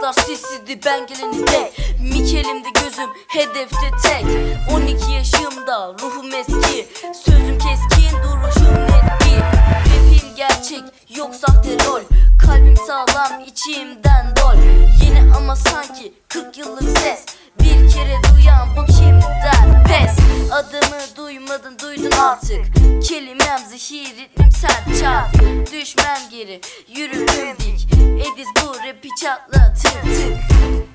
tabi ben geleni de. Mik elimde gözüm hedefte tek. 12 yaşımda ruhum eski. Sözüm keskin duruşum net bir. Rapim gerçek yok sahte rol Kalbim sağlam içimden dol. Yeni ama Kelimem zehir ritmim sert çarpı Düşmem geri yürürüm dik. Ediz bu rapi çatlatır. Tık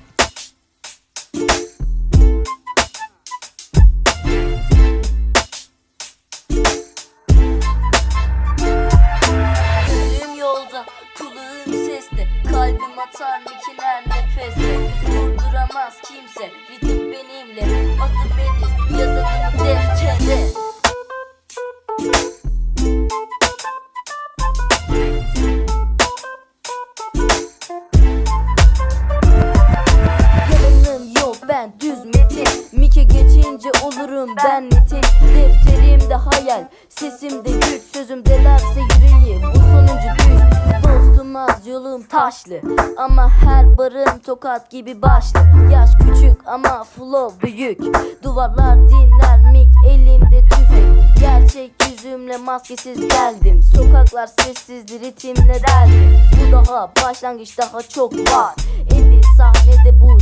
Gözüm yolda, kulağım seste. Kalbim atar mikiler nefeste ben düz metin. Mike geçince olurum ben netin Defterimde hayal sesimde güç Sözümdelerse yüreğim bu sonuncu düş Dostum az yolum taşlı. Ama her barım tokat gibi başlı. Yaş küçük ama flow büyük. Duvarlar dinler mik elimde tüfek. Gerçek yüzümle maskesiz geldim. Sokaklar sessizdi ritimle deldim. Bu daha başlangıç daha çok var. Edi sahnede bu